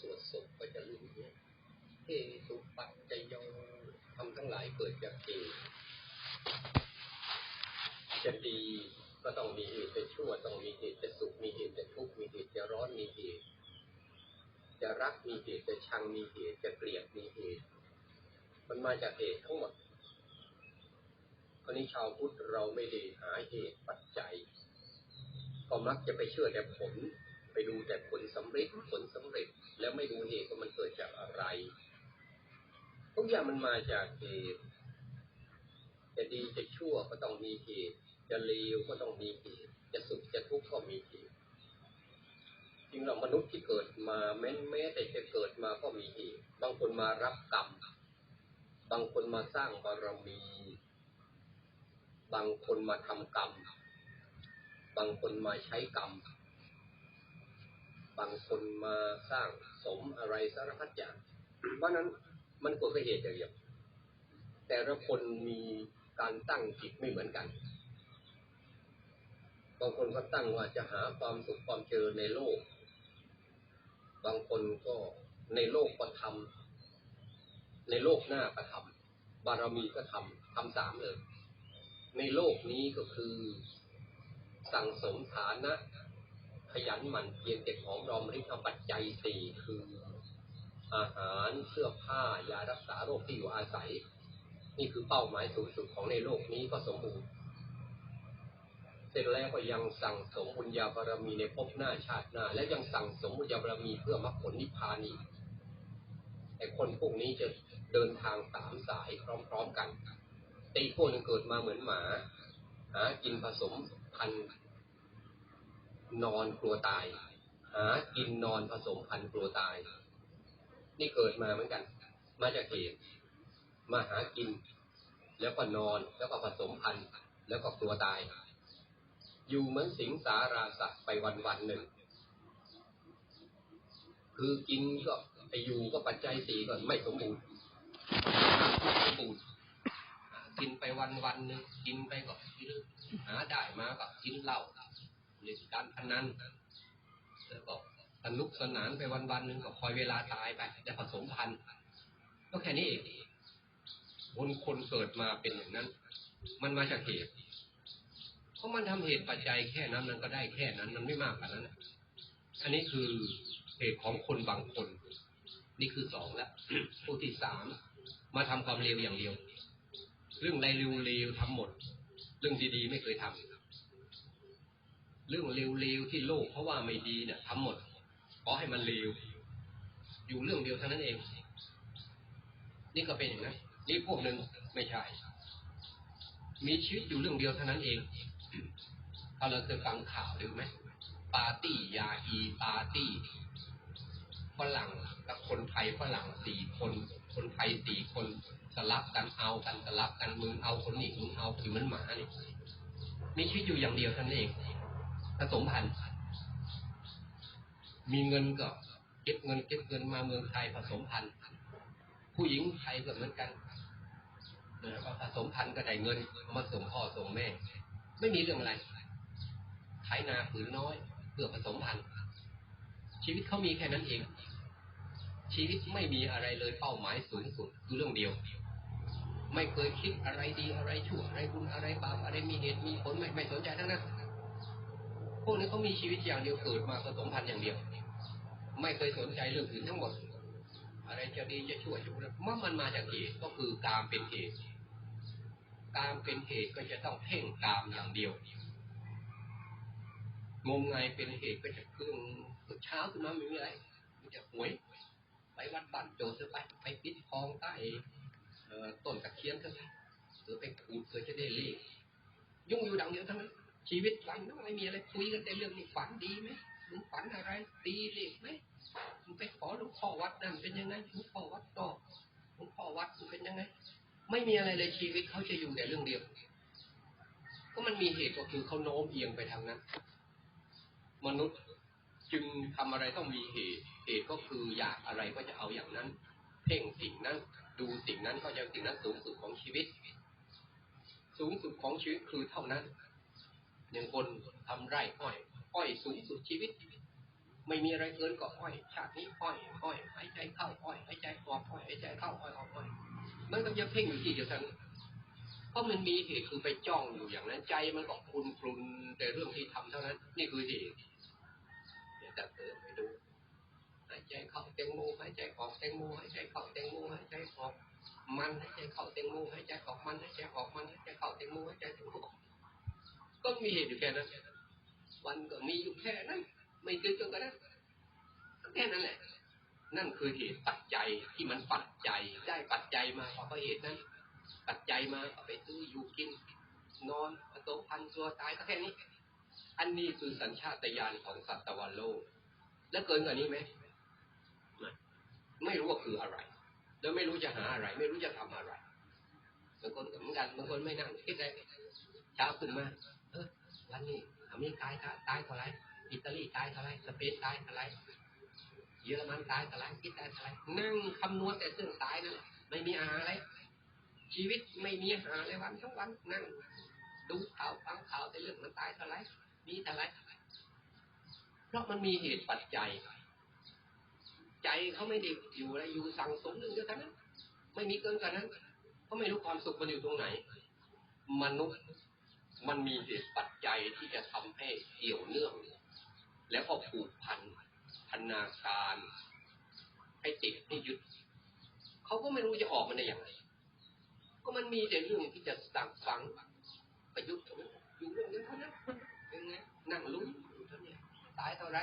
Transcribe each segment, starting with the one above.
สวดศพก็จะรู้เนี่ยเฮตุปัจจโยทำทั้งหลายเกิดจากเหตุจะดีก็ต้องมีเหตุจะชั่วต้องมีเหตุจะสุข มีเหตุจะทุกข์มีเหตุจะร้อนมีเหตุจะรักมีเหตุจะชังมีเหตุจะเกลียดมีเหตุมันมาจากเหตุทั้งหมดคราวนี้ชาวพุทธเราไม่ได้หาเหตุปัจจัย ก็มักจะไปเชื่อแต่ผล ดูแต่ผลสำเร็จผลสำเร็จ แล้วไม่ดูเหตุว่ามันเกิดจากอะไรทุกอย่างมันมาจากเหตุจะดีจะชั่วก็ต้องมีเหตุจะเลวก็ต้องมีเหตุจะสุขจะทุกข์ก็มีเหตุจริงเรามนุษย์ที่เกิดมาแม้แม้แต่จะเกิดมาก็มีเหตุบางคนมารับกรรมบางคนมาสร้างบารมี บางคนมาทำกรรม บางคนมาใช้กรรม บางคนมาสร้างสมอะไรสารพัดอย่าง เพราะนั้นมันกดก็เหตุอย่างเดียว แต่ละคนมีการตั้งจิตไม่เหมือนกัน บางคนก็ตั้งว่าจะหาความสุขความเจริญในโลก บางคนก็ในโลกก็ทำในโลกหน้าก็ทำบารมีก็ทำทำสามเลย ในโลกนี้ก็คือสั่งสมฐานะ ขยันหมั่นเพียรเก็บหอมรอมริบเอาปัจจัยสี่คือ อาหารเสื้อผ้ายารักษาโรคที่อยู่อาศัย นี่คือเป้าหมายสูงสุดของในโลกนี้ก็สมบูรณ์เสร็จแล้วก็ยังสั่งสมบุญญาบารมีในภพหน้าชาติหน้า และยังสั่งสมบุญญาบารมีเพื่อมรรคผลนิพพานอีกแต่คนพวกนี้จะเดินทางสามสายพร้อมๆกันตีพวกนึงเกิดมาเหมือนหมาหากินผสมพันธุ์ นอนกลัวตาย หากินนอนผสมพันธุ์กลัวตาย นี่เกิดมาเหมือนกัน มาจากเหตุมาหากิน แล้วก็นอนแล้วก็ผสมพันธุ์แล้วก็กลัวตาย อยู่เหมือนสิงสาราสัตว์ไปวันวันหนึ่ง คือกินก็ไปอยู่ก็ปัจจัยสี่ก่อนไม่สมบูรณ์ไม่สมบูรณ์กินไปวันวันหนึ่งกินไปก็กินหาได้มาก็กินเหล้า เล่นการพนันแล้วก็สนุกสนานไปวันวันหนึ่งก็คอยเวลาตายไปแล้วผสมพันธุ์ก็แค่นี้เองคนคนเกิดมาเป็นอย่างนั้น มันมาจากเหตุ เพราะมันทำเหตุปัจจัยแค่นั้นมันก็ได้แค่นั้น มันไม่มากกว่านั้นอันนี้คือเหตุของคนบางคน นี่คือสองแล้วผู้ที่สามมาทำความเร็วอย่างเดียว เรื่องไรเร็วๆทำหมด เรื่องดีๆไม่เคยทำ เรื่องเร็วๆที่โลกเพราะว่าไม่ดีเนี่ยทำหมดขอให้มันเร็วอยู่เรื่องเดียวเท่านั้นเอง นี่ก็เป็นอย่างนั้นนี่พวกหนึ่งไม่ใช่ มีชีวิตอยู่เรื่องเดียวเท่านั้นเองถ้าเราเคยฟังข่าวดูไหมปาร์ตี้ยาอีปาร์ตี้ฝรั่งกับคนไทยฝรั่งสี่คน คนไทยสี่คนสลับกันเอากันสลับกันมึงเอาคนนี้มึงเอาคือมันหมาเนี่ยมีชีวิตอยู่อย่างเดียวเท่านั้นเอง ผสมพันธุ์มีเงินก็เก็บเงินเก็บเงินมาเมืองไทยผสมพันธุ์ผู้หญิงไทยก็เหมือนกันนะก็ผสมพันธุ์ก็ได้เงินมาส่งพ่อส่งแม่ ไม่มีเรื่องอะไรไถนาผืนน้อย เพื่อผสมพันธุ์ชีวิตเขามีแค่นั้นเอง ชีวิตไม่มีอะไรเลยเป้าหมายสูงสุดคือเรื่องเดียว ไม่เคยคิดอะไรดีอะไรชั่วอะไรบุญอะไรบาปอะไรมีเหตุมีผลไม่ไม่สนใจทั้งนั้น วกนี้เขามีชีวิตอย่างเดียวเกิดมาผสมพันธุ์อย่างเดียว ไม่เคยสนใจเรื่องอื่นทั้งหมด อะไรจะดีจะชั่วจะเมื่อมันมาจากเหตุก็คือการเป็นเหตุการเป็นเหตุก็จะต้องเพ่งตามอย่างเดียวงมงายเป็นเหตุก็จะเครื่องเช้าขึ้นมาไม่มีอะไรมันจะหวย ไปวัดบ้านโจเสไปไปปิดทองใต้ต้นตะเคียนเถอะหรือไปขูดเพื่อจะได้เลขยุ่งอยู่ดังเดียวทั้งนั้น ชีวิตหลังนั้นไม่มีอะไรคุยกันแต่เรื่องนี้ฝันดีไหมมึงฝันอะไรตีเลขไหมมึงไปขอหลวงพ่อวัดนั่นเป็นยังไงหลวงพ่อวัดต่อหลวงพ่อวัดมันเป็นยังไง ไม่มีอะไรเลยชีวิตเขาจะอยู่แต่เรื่องเดียว ก็มันมีเหตุก็คือเขาโน้มเอียงไปทางนั้น มนุษย์จึงทำอะไรต้องมีเหตุ เหตุก็คืออยากอะไรก็จะเอาอย่างนั้น เพ่งสิ่งนั้น ดูสิ่งนั้นก็จะสิ่งนั้นสูงสุดของชีวิต สูงสุดของชีวิตคือเท่านั้น อย่างคนทำไร่อ้อย อ้อยสูงสุดชีวิต ไม่มีอะไรเกินก็อ้อย ชาตินี้อ้อย อ้อย หายใจเข้าอ้อย หายใจออกอ้อย หายใจเข้าอ้อยออกอ้อย มันก็จะเพ่งอยู่ที่เดียวกัน เพราะมันมีเหตุคือไปจ้องอยู่อย่างนั้น ใจมันก็คุนคลุนแต่เรื่องที่ทำเท่านั้น นี่คือเหตุเดี๋ยวจะเติมไปดู หายใจเข้าแตงโมหายใจออกแตงโมหายใจเข้าแตงโมหายใจออก มันหายใจเข้าแตงโมหายใจออก มันหายใจออก มันหายใจเข้าแตงโมหายใจแตงโม ก็มีเหตุอยู่แค่นั้นวันก็มีอยู่แค่นั้นไม่เกินจนกว่านั้นแค่นั้นแหละ นั่นคือเหตุปัจจัยที่มันปัจจัยได้ปัจจัยมาเพราะเหตุนั้น ปัจจัยมาก็ไปซื้ออยู่กิน นอนผสมพันตัวตายก็แค่นี้ อันนี้คือสัญชาตญาณของสัตว์โลก แล้วเกินกว่านี้ไหมไม่ไม่รู้ว่าคืออะไร แล้วไม่รู้จะหาอะไร ไม่รู้จะทำอะไรบางคนก็เหมือนกันบางคนไม่นั่งคิดอะไรเช้าขึ้นมา เออวันนี้อเมริกาตายเท่าไรอิตาลีตายเท่าไรสเปนตายเท่าไรเยอรมันตายเท่าไรคิดตายเท่าไรนั่งคำนวณแต่เรื่องตายนั่นแหละไม่มีอาหารอะไรชีวิตไม่มีอาหารอะไรวันทั้งวันนั่ง ดูข่าวฟังข่าวแต่เรื่องมันตายเท่าไรมีเท่าไรเพราะมันมีเหตุปัจจัย ใจเขาไม่ได้อยู่อะไรอยู่สั่งสมหนึ่งเดียวกันนั้นไม่มีเกินกันนั้นเขาไม่รู้ความสุขมันอยู่ตรงไหน มนุษย์ มันมีเหตุปัจจัยที่จะทำให้เกี่ยวเนื่อง แล้วก็ผูกพันพันนาการ ให้ติดให้ยึดเขาก็ไม่รู้จะออกมันได้อย่างไร ก็มันมีแต่เรื่องที่จะสั่งฝังประยุทธ์อยู่เรื่องนี้เท่านั้นเป็นไงนั่งลุ้นอยู่เท่านี้ตายเท่าไร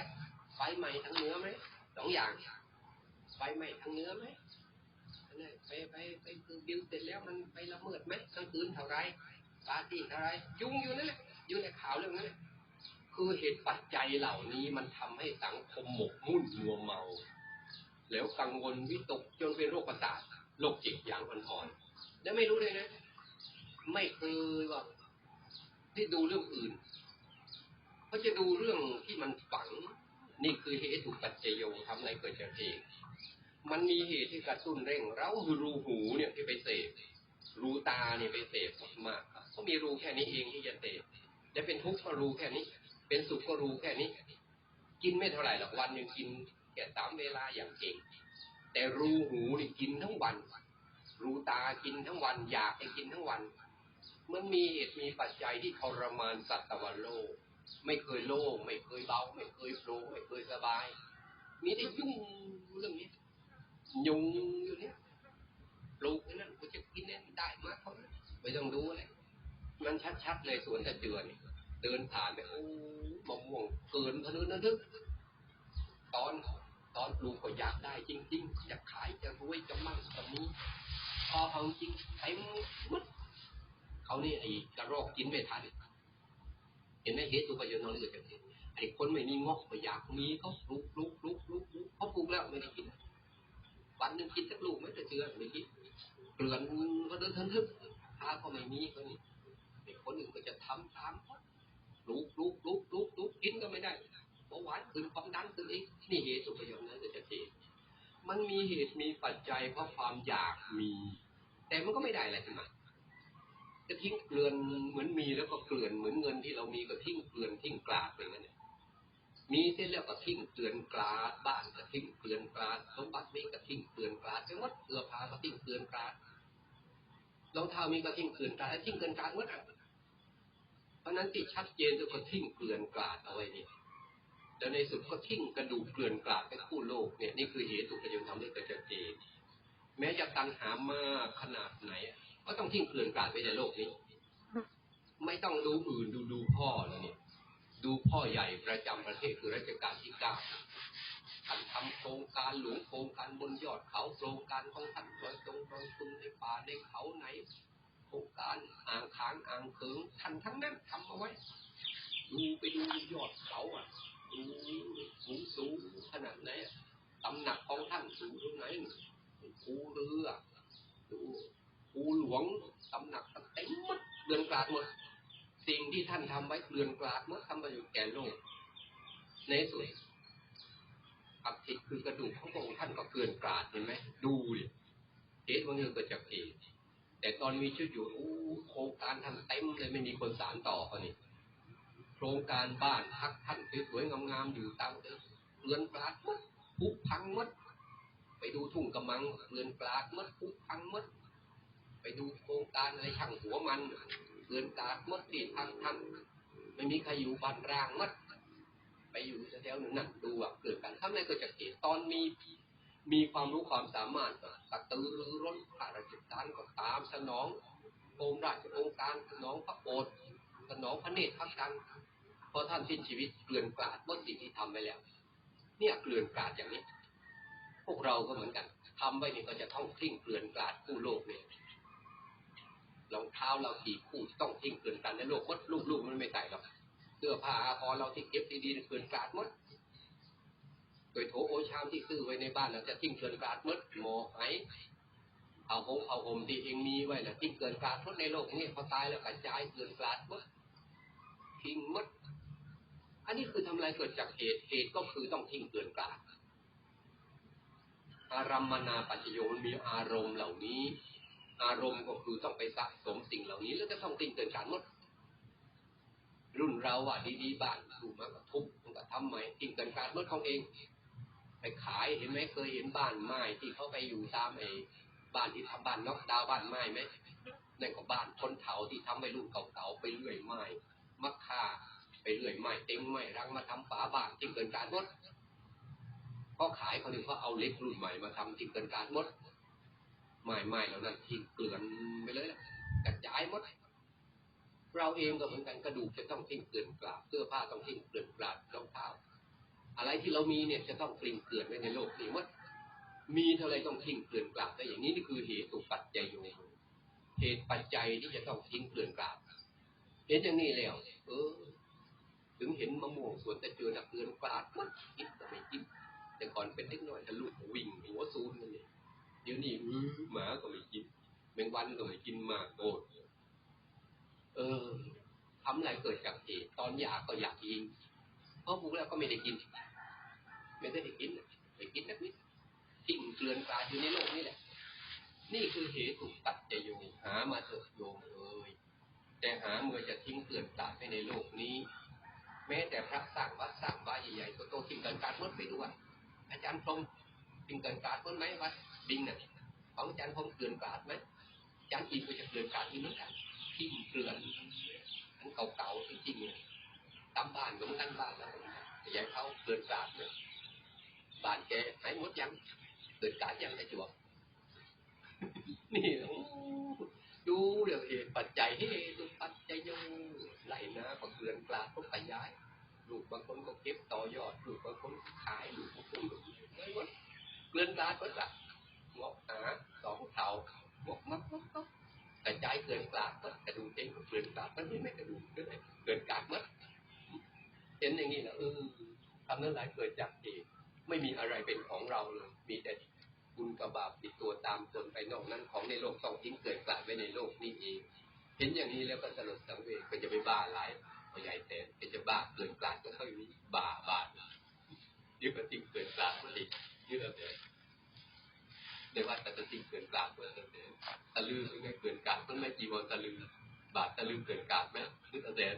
ไฟใหม่ทั้งเนื้อไหมสองอย่างไฟใหม่ทั้งเนื้อไหมไปไปไปคือบิวเสร็จแล้วมันไปละเมิดไหมกลางคืนเท่าไร ปาร์ตี้เท่าไร ยุ่งอยู่นั่นแหละอยู่ในข่าวเรื่องนั้นคือเหตุปัจจัยเหล่านี้มันทำให้สังคมหมกมุ่นมัวเมา แล้วกังวลวิตกจนเป็นโรคประสาทโรคจิตอย่างอ่อนๆแล้วไม่รู้เลยนะ ไม่เคยว่าที่ดูเรื่องอื่นเขาจะดูเรื่องที่มันฝัง นี่คือเหตุปัจจโยทำในเกิดจากเองมันมีเหตุที่กระตุ้นเร่ง เราคือรูหูเนี่ยที่ไปเสพรูตาเนี่ยไปเสพมาก เขามีรูแค่นี้เองที่จะเสพจะเป็นทุกข์ก็รูแค่นี้ เป็นสุขก็รูแค่นี้ กินไม่เท่าไหร่หรอกวันหนึ่งกินแค่สามเวลาอย่างเก่ง แต่รูหูนี่กินทั้งวัน รูตากินทั้งวัน อยากให้กินทั้งวัน มันมีเหตุมีปัจจัยที่ทรมานสัตว์ตะวันโลก ไม่เคยโล่งไม่เคยเบา ไม่เคยโปร่งไม่เคยสบาย มีแต่ยุ่งเรื่องนี้ยุงอยู่เนี่ยปลูกนั่นกูจะกินนั่นได้มากเท่านั้นไม่ต้องดูเลย มันชัดๆเลยสวนตะเจือนเดินผ่านไปโอ้มะม่วงเกินพนุนทึก ตอนตอนปลูกก็อยากได้จริง ๆ จะขายจะรวยจะมั่งจะมีพอเอาจริงเต็มมัดเขานี่ไอ้กระรอกกินไม่ทันเห็นไหมเหตุตัวประโยชน์นอยเลือเกินไอ้คนไม่มีงอกไม่อยากมีเขาปลูกปลูกปลูกปลูกเขาปลูกแล้วไม่ได้กินวันหนึ่งกินสักลูกไม่จะเชื่อไม่กินเกลือนก็เดินทันทึกถ้าก็ไม่มีก็นี่ คนอื่นก็จะทำตามลูกลูกลูกลูกลูกกินก็ไม่ได้เบาหวานขึ้นความดันขึ้นอีกนี่เหตุสุขยมนั้นจะเทมันมีเหตุมีปัจจัยเพราะความอยากมี แต่มันก็ไม่ได้อะไรขึ้นมาจะทิ้งเกลือนเหมือนมีแล้วก็เกลื่อนเหมือนเงินที่เรามีก็ทิ้งเกลือนทิ้งกลาดไปงั้นเนี่ยมีเส้นแล้วก็ทิ้งเกลื่อนกลาดบ้านก็ทิ้งเกลื่อนกลาดสมบัติมีก็ทิ้งเกลื่อนกลาดไปวัดเสื้อผ้าก็ทิ้งเกลื่อนกลาดรองเท้ามีก็ทิ้งเกลื่อนกลาดทิ้งเกลื่อนกลาดหมดอะ ราะนั้นที่ชัดเจนก็ทิ้งเกลื่อนกลาดเอาไว้เนี่ยแล้วในสุดก็ทิ้งกระดูกเกลื่อนกลาดไปคู่โลกเนี่ยนี่คือเหตุสุขยนทำให้เกิดเจนแม้จะตังหามากขนาดไหนก็ต้องทิ้งเกลื่อนกลาดไปในโลกนี้ ไม่ต้องดูอื่นดูดูพ่อเลยเนี่ยดูพ่อใหญ่ประจำประเทศคือรัชกาลที่เก้าท่านทำโครงการหลวงโครงการบนยอดเขาโครงการของท่านโดยตรงโดยคุณในป่าในเขาไหน โครงการอ่างขางอ่างเคิงท่านทั้งนั้นทำเอาไว้ ดูไปดูยอดเขาอะดูสูงสูงขนาดไหนตำหนักของท่านสูงตรงไหนภูเรือดูภูหลวงตำหนักเต็มหมดเดือนกลาดหมดสิ่งที่ท่านทำไว้เกลื่อนกลาดเมื่อทำประโยชน์แก่โลก ในส่วนอัฐิคือกระดูกของพระองค์ท่านก็เกลื่อนกลาดเห็นไหมดูดิเหตุมันเกิดจากเหตุ แต่ตอนมีชีวิตอยู่โครงการท่านเต็มเลยไม่มีคนสารต่อเขานี่โครงการบ้านพักท่านสวยๆงามๆอยู่ตามเดิมลือนปลาดมดพุพังมดไปดูทุ่งกำมังเกลือนปลาดมดพุพังมดไปดูโครงการอะไรช่างหัวมันเกลือนปลาดมดที่ทางทำไม่มีใครอยู่บ้านร่างมดไปอยู่แถวๆนึงนั่นดูว่าเกิดการทำอะไรเกิดจากเหตุตอนมี มีความรู้ความสามารถกระตือรือร้นข้าราชการก็ตามสนององค์ราชองค์การสนองพระโอษฐ์สนองพระเนตรพระกันพอท่านสิ้นชีวิตเกลื่อนกลาดหมดสิ่งที่ทำไปแล้ว เนี่ยเกลื่อนกลาดอย่างนี้ พวกเราก็เหมือนกันทำไปนี่ก็จะต้องทิ้งเกลื่อนกลาดผู้โลกเนี่ยรองเท้าเราขี่คู่ต้องทิ้งเกลื่อนกลาดในโลกมดลูกๆมันไม่ใส่หรอกเสื้อผ้าอาภรณ์เราที่เก็บดีๆเกลื่อนกลาดหมด โดยโถโอชามที่ซื้อไว้ในบ้านเราจะทิ้งเกลื่อนกาดมดหมอไหเอาหงเอาหมที่เองมีไว้นะทิ้งเกลื่อนกาดหมดในโลกนี้พอตายแล้วกระจายเกลื่อนกาดมดทิ้งมด อันนี้คือทำอะไรเกิดจากเหตุเหตุก็คือต้องทิ้งเกลื่อนกาดอารัมมนาปัจโยมันมีอารมณ์เหล่านี้ อารมณ์ก็คือต้องไปสะสมสิ่งเหล่านี้ แล้วจะต้องทิ้งเกลื่อนกาดหมด รุ่นเราอะดีๆบ้านดูมาก็ทุบมันก็ทำใหม่ทิ้งเกลื่อนกาดหมดของเอง ไปขายเห็นไหมเคยเห็นบ้านไม้ที่เขาไปอยู่ตามไอ้บ้านที่ทำบ้านนอกดาวบ้านไม้ไหมนั่นก็บ้านคนเถาที่ทำไปรุ่นเก่าๆไปเรื่อยไม้มักค่าไปเรื่อยไม้เต็มไม้รังมาทำฝาบ้านทิ้งเกินการหมดก็ขายเขาถึงเขาเอาเล็กรุ่นใหม่มาทำทิ้งเกินการหมดไม้ไม้แล้วนั่นทิ้งเกลื่อนไปเลยกระจายหมดเราเองก็เหมือนกันกระดูกจะต้องทิ้งเกลื่อนกลาดเสื้อผ้าต้องทิ้งเกลื่อนกลาดรองเท้า อะไรที่เรามีเนี่ยจะต้องกลิ่งเกลื่อนไว้ในโลกนี้หมดมีเท่าไรต้องทิ้งเกลื่อนกลาดแต่อย่างนี้นี่คือเหตุปัจจัยโยเหตุปัจจัยที่จะต้องทิ้งเกลื่อนกลาดเห็นอย่างนี้แล้วเออ ถึงเห็นมะม่วงสวนแต่เจอนักเกลื่อนกลาดมันกินก็ไม่กินแต่ก่อนเป็นเล็กน้อยทะลุวิ่งหัวซูนนั่นเองเดี๋ยวนี้อือหมาก็ไม่กินแมงวันก็ไม่กินมากโกรธเออทำอะไรเกิดจากเหตุตอนอยากก็อยากยิงเพราะพูกแล้วก็ไม่ได้กิน ไม่ได้ไปกินไม่กินนักนิดทิ้งเกลื่อนกลาดอยู่ในโลกนี่แหละ นี่คือเหตุตัดจะโยมหามาเถิดโยมเอ้ยแต่หาเมื่อจะทิ้งเกลื่อนกลาดไปในโลกนี้ แม้แต่พระสร้างวัดสร้างบ้านใหญ่ๆโตทิ้งเกลื่อนกลาดหมดไปด้วยอาจารย์พรมทิ้งเกลื่อนกลาดหมดไหมวัดดิงน่ะของอาจารย์พรมเกลื่อนกลาดไหมอาจารย์อีกก็จะเกลื่อนกลาดที่เหมือนกันทิ้งเกลื่อนทั้งเก่าๆจริงๆเนี่ยตามบ้านก็เหมือนกันบ้านแล้วใหญ่เขาเกลื่อนกลาดเนี่ยานแกหายหมดยังเกิดการยังไอ้จวบนี่ดูเรื่องเหตุปัจจัยเหตุปัจจัยโยไหลนะก็เกลื่อนกลาดก็ขยายลูกบางคนก็เก็บต่อยอดลูกบางคนขายลูกบางคนไม่หมดเกลื่อนกลาดก็ละงอกหาสองเท่างอกมักมักมักกระจายเกลื่อนกลาดก็กระดูกเองก็เกลื่อนกลาดมันไม่ไม่กระดูกก็เลยเกลื่อนกลาดมัดเห็นอย่างนี้นะเออทำนั้นหลายเกิดจากเหตุ ไม่มีอะไรเป็นของเราเลย มีแต่บุญกับบาปติดตัวตามตนไปนอกนั้น ของในโลกต้องทิ้งเกิดกลาดไว้ในโลกนี้เองเห็นอย่างนี้แล้วก็สลดสังเวชก็จะไปบ้าหลายพอใหญ่แต่ก็จะบ้าเกินกลาดก็ค่อยมีบ้าบ้าเยวก็ทิ้งเกินกลาดก็ติดเยอะเลยในวัดแต่ติ้งเกินกลาดเพื่อเดินตะลือไม่เกินกลาดมันไม่จีวรตะลือบาทตะลือเกินกลาดไหมหรือตะเดน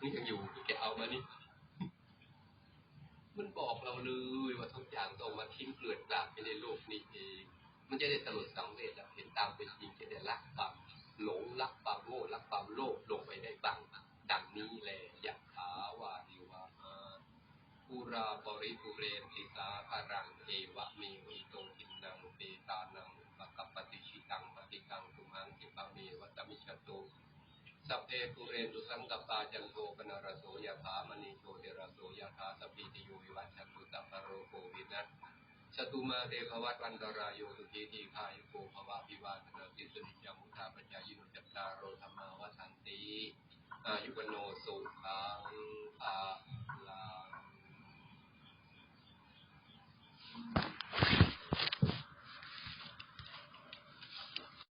นี่ยังอยู่แกเอามานี่ มันบอกเราเลยว่าทุกอย่างต้องมาทิ้งเกลื่อนกลาดไปในโลกนี้เอง มันจะได้สลดสังเวชแล้วเห็นตามเป็นจริงจะได้ละความหลงละความโง่ละความโลภลงไปได้บ้างดังนี้แหละยะถาวาริวาหาปุราบริปุเรนติสาคารังเอวะเมวิโตทินังเปตานังปะกัปปติชิตังปฏิกังตุมังกิปะเมวัตมิชโต สัพเพภูเรนตุสังกปาจันโทปนรโสยภามณีโชติรโสยภาสปีติโยวิวัชชตุตัพพโรโควินัสสตุมาเตภวัตันตรายโยสุขีทีพายโกภวะพิวาสนาติสุนิจมุทาปัญญายิโนจตตาโรธรรมาวสันติอายุวโนสุขังภาลัง